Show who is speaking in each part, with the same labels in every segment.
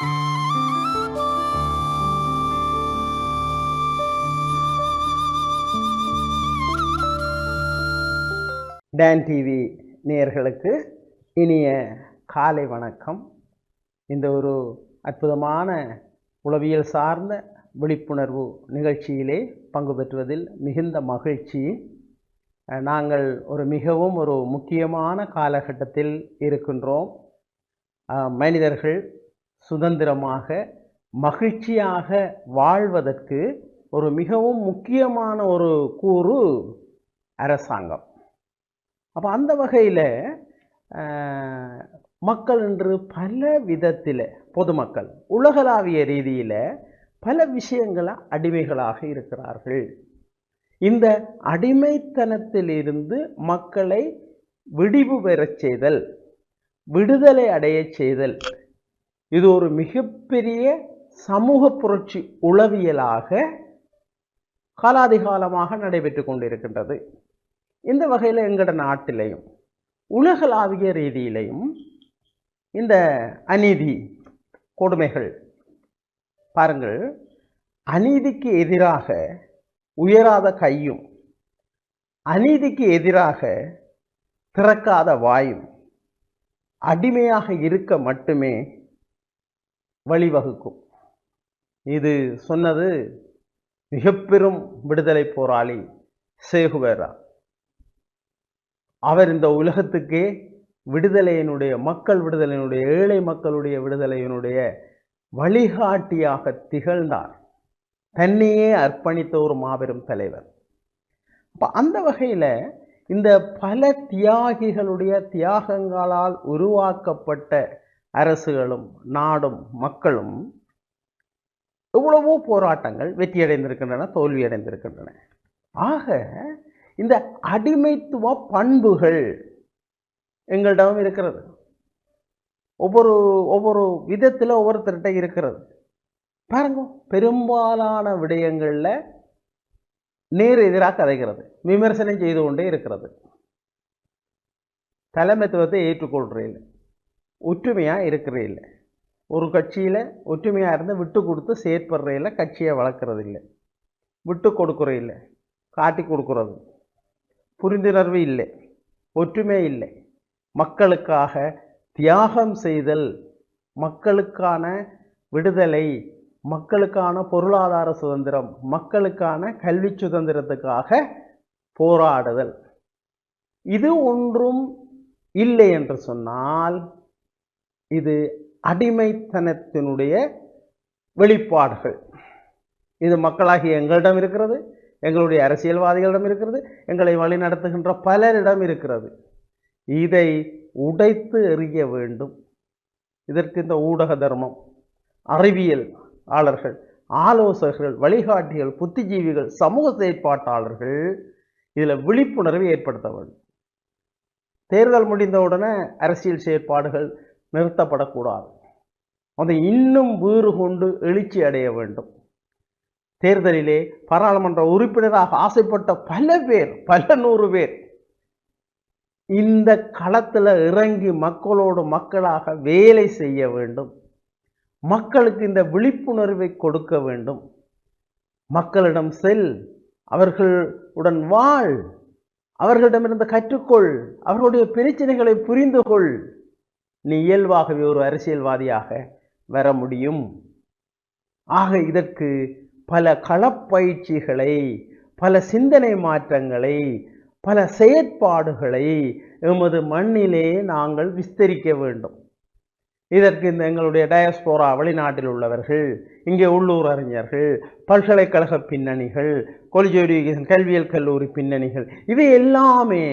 Speaker 1: Tan TV நேயர்களுக்கு இனிய காலை வணக்கம். இந்த ஒரு அற்புதமான உளவியல் சார்ந்த விழிப்புணர்வு நிகழ்ச்சியிலே பங்கு பெற்றுவதில் மிகுந்த மகிழ்ச்சி. நாங்கள் ஒரு மிகவும் ஒரு முக்கியமான காலகட்டத்தில் இருக்கின்றோம். மனிதர்கள் சுதந்திரமாக மகிழ்ச்சியாக வாழ்வதற்கு ஒரு மிகவும் முக்கியமான ஒரு கூறு அரசாங்கம். அப்போ அந்த வகையில் மக்கள் இன்று பல விதத்தில் பொதுமக்கள் உலகளாவிய ரீதியில் பல விஷயங்கள அடிமைகளாக இருக்கிறார்கள். இந்த அடிமைத்தனத்திலிருந்து மக்களை விடிவு பெறச் செய்தல் விடுதலை அடையச் செய்தல் இது ஒரு மிகப்பெரிய சமூக புரட்சி உளவியலாக காலாதிகாலமாக நடைபெற்று கொண்டிருக்கின்றது. இந்த வகையில் எங்களோட நாட்டிலையும் உலகளாவிய ரீதியிலையும் இந்த அநீதி கொடுமைகள் பாருங்கள் அநீதிக்கு எதிராக உயராத கையும் அநீதிக்கு எதிராக திறக்காத வாயும் அடிமையாக இருக்க மட்டுமே வழிவகுக்கும். இது சொன்னது மிகப்பெரும் விடுதலை போராளி சேகுவேரா அவர் இந்த உலகத்துக்கே விடுதலையினுடைய மக்கள் விடுதலையினுடைய ஏழை மக்களுடைய விடுதலையினுடைய வழிகாட்டியாக திகழ்ந்தார். தன்னையே அர்ப்பணித்த ஒரு மாபெரும் தலைவர். அப்போ அந்த வகையில் இந்த பல தியாகிகளுடைய தியாகங்களால் உருவாக்கப்பட்ட அரசுகளும் நாடும் மக்களும் எவ்வளவோ போராட்டங்கள் வெற்றியடைந்திருக்கின்றன தோல்வியடைந்திருக்கின்றன. ஆக இந்த அடிமைத்துவ பண்புகள் எங்களிடம் இருக்கிறது. ஒவ்வொரு ஒவ்வொரு விதத்தில் ஒவ்வொருத்தர்கிட்ட இருக்கிறது. பாருங்க பெரும்பாலான விடயங்களில் நேர் எதிராக கதைகிறது. விமர்சனம் செய்து கொண்டே இருக்கிறது. தலைமைத்துவத்தை ஏற்றுக்கொள்கிறேன் ஒற்றுமையாக இருக்கிறே இல்லை ஒரு கட்சியில் ஒற்றுமையாக இருந்து விட்டு கொடுத்து செயற்படுற இல்லை கட்சியை வளர்க்குறது இல்லை விட்டு கொடுக்குற இல்லை காட்டி கொடுக்குறது. புரிந்துணர்வு இல்லை ஒற்றுமை இல்லை. மக்களுக்காக தியாகம் செய்தல் மக்களுக்கான விடுதலை மக்களுக்கான பொருளாதார சுதந்திரம் மக்களுக்கான கல்வி சுதந்திரத்துக்காக போராடுதல். இது ஒன்றும் இல்லை என்று சொன்னால் இது அடிமைத்தனத்தினுடைய வெளிப்பாடுகள். இது மக்களாகிய எங்களிடம் இருக்கிறது எங்களுடைய அரசியல்வாதிகளிடம் இருக்கிறது எங்களை வழிநடத்துகின்ற பலரிடம் இருக்கிறது. இதை உடைத்து எறிய வேண்டும். இதற்கு இந்த ஊடக தர்மம் அறிவியல் ஆளர்கள் ஆலோசகர்கள் வழிகாட்டிகள் புத்திஜீவிகள் சமூக செயற்பாட்டாளர்கள் இதில் விழிப்புணர்வை ஏற்படுத்த வேண்டும். தேர்தல் முடிந்தவுடனே அரசியல் செயற்பாடுகள் நிறுத்தப்படக்கூடாது. அதை இன்னும் வீறு கொண்டு எழுச்சி அடைய வேண்டும். தேர்தலிலே பாராளுமன்ற உறுப்பினராக ஆசைப்பட்ட பல பேர் பல நூறு பேர் இந்த களத்தில் இறங்கி மக்களோடு மக்களாக வேலை செய்ய வேண்டும். மக்களுக்கு இந்த விழிப்புணர்வை கொடுக்க வேண்டும். மக்களிடம் செல் அவர்களுடன் வாழ் அவர்களிடமிருந்து கற்றுக்கொள் அவர்களுடைய பிரச்சனைகளை புரிந்து கொள் நீ இயல்பாகவே ஒரு அரசியல்வாதியாக வர முடியும். ஆக இதற்கு பல களப்பயிற்சிகளை பல சிந்தனை மாற்றங்களை பல செயற்பாடுகளை எமது மண்ணிலே நாங்கள் விஸ்தரிக்க வேண்டும். இதற்கு இந்த எங்களுடைய டயஸ்போரா வெளிநாட்டில் உள்ளவர்கள் இங்கே உள்ளூர் அறிஞர்கள் பல்கலைக்கழக பின்னணிகள் காலேஜ் எஜுகேஷன் கல்வியல் கல்லூரி பின்னணிகள் இவை எல்லாமே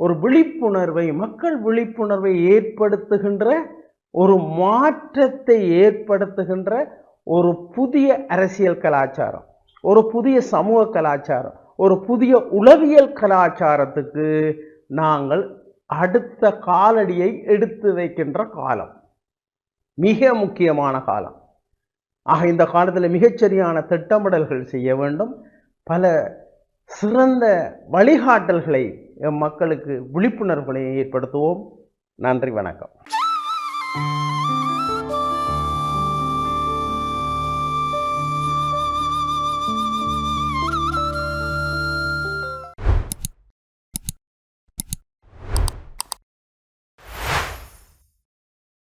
Speaker 1: ஒரு விழிப்புணர்வை மக்கள் விழிப்புணர்வை ஏற்படுத்துகின்ற ஒரு மாற்றத்தை ஏற்படுத்துகின்ற ஒரு புதிய அரசியல் கலாச்சாரம் ஒரு புதிய சமூக கலாச்சாரம் ஒரு புதிய உளவியல் கலாச்சாரத்துக்கு நாங்கள் அடுத்த காலடியை எடுத்து வைக்கின்ற காலம். மிக முக்கியமான காலம். ஆக இந்த காலத்தில் மிகச்சரியான திட்டமிடல்கள் செய்ய வேண்டும். பல சிறந்த வழிகாட்டல்களை மக்களுக்கு விழிப்புணர்வுகளை ஏற்படுத்துவோம். நன்றி வணக்கம்.